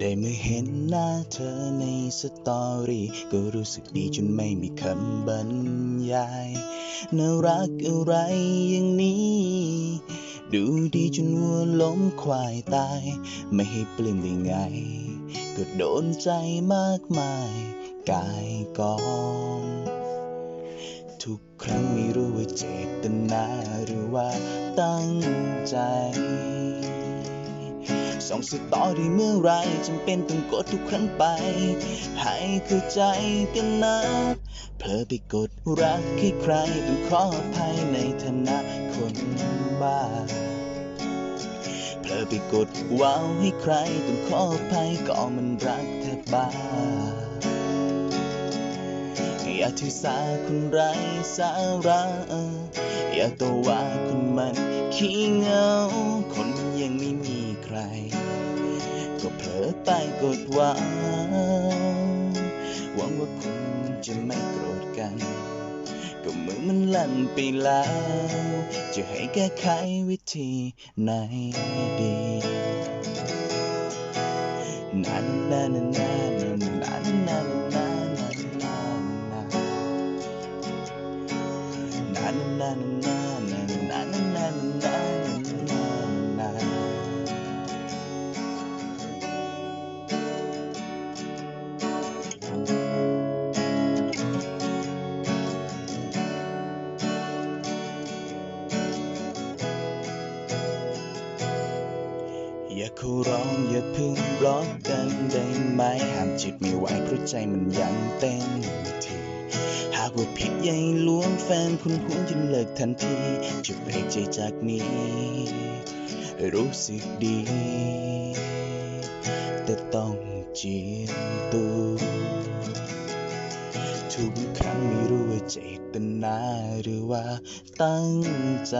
ได้เมื่อเห็นหน้าเธอในสตอรี่ก็รู้สึกดีจนไม่มีคำบรรยายน่ารักอะไรอย่างนี้ ดูดีจนวัวล้มควายตาย ไม่ให้ปลื้มได้ไง ก็โดนใจมากมายกายกองทุกครั้งไม่รู้ว่าเจตนาหรือว่าตั้งใจ ส่องสตอรี่เมื่อไรจำเป็นต้องกดทุกครั้งไป ให้เข้าใจกันนะเผลอไปกดรักให้ใครต้องขออภัยในฐานะคนบ้าเผลอไปกดว้าวให้ใครต้องขออภัยก็มันรักแทบบ้าอย่าถือสาคนไร้สาระอย่าตัวว่าคนมันขี้เงาคนยังไม่มี ก็เผลอไปกดวาวหวังว่าคุณจะไม่โกรธกัน ก็มือมันลั่นไปแล้ว จะให้แก้ไขวิธีไหนดีนันนานนานนานนานนานนานนานนานานานนาน อย่าคูร้องอย่าพึ่งบล็อกกันได้ไหมห้ามจิตไม่ไหวเพราะใจมันยังเต้นทีหากว่าผิดใหญ่หลวงแฟนคุณควรจะเลิกทันทีจะเบรกใจจากนี้ รู้สึกดี แต่ต้องเจียมตัวทุกครั้งไม่รู้ว่าเจตนาหรือว่าตั้งใจ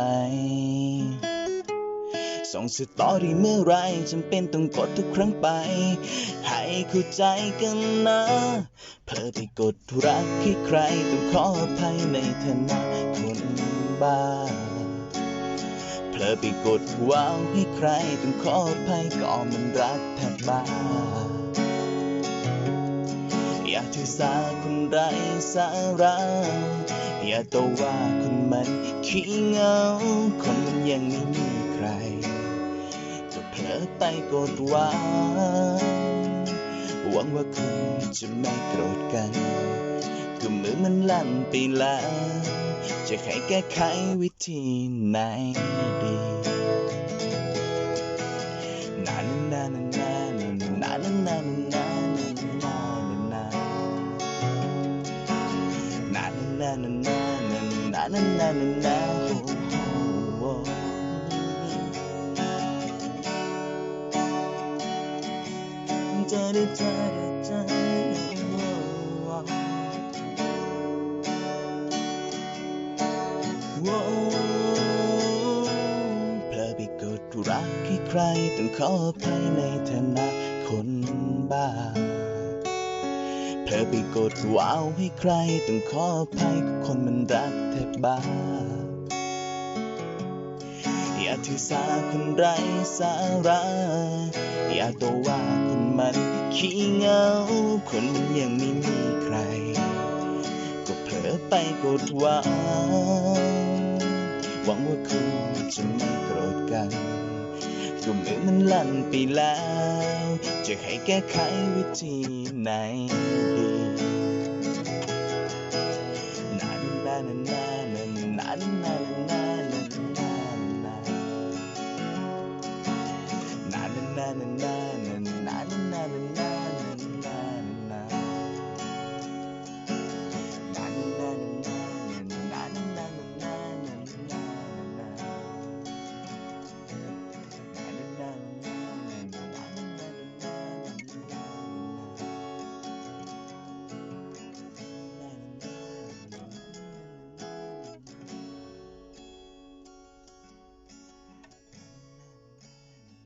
ส่งสตอรี่เมื่อไรจำเป็นต้องกดทุกครั้งไป ให้เข้าใจกันนะเผลอไปกดรักให้ใครต้องขออภัยในฐานะคนบ้าเผลอไปกดว้าวให้ใครต้องขออภัยก็มันรักแทบบ้าอย่าถือสาคนไร้สาระอย่าโตวว่าคนมันขี้เงา คนมันยังไม่มีใคร เผลอไปกดวาวหวังว่าคุณจะไม่โกรธกันก็มือมันลั่นไปแล้ว จะให้แก้ไขวิธีไหนดีนานนานนานนานนานนานนานนานนานนานนานนานนานนานนาน ได้เจอใอไปกดรักให้ใครต้องขออภัยในฐานะคนบ้าเพลอไปกดว้าวให้ใครต้องขออภัยกับคนมันรักแทบบ้าากถือสาคนไรสาระ อยากตัวว่าคนมันขี้เงา คนยังไม่มีใคร ก็เผลอไปกดว่งหวังว่าคุณจะไม่โกรธกัน ก็เหมือนมันลั่นไปแล้ว จะให้แก้ไขวิธีไหนดีนานนานนานนานนานนาน มันน่า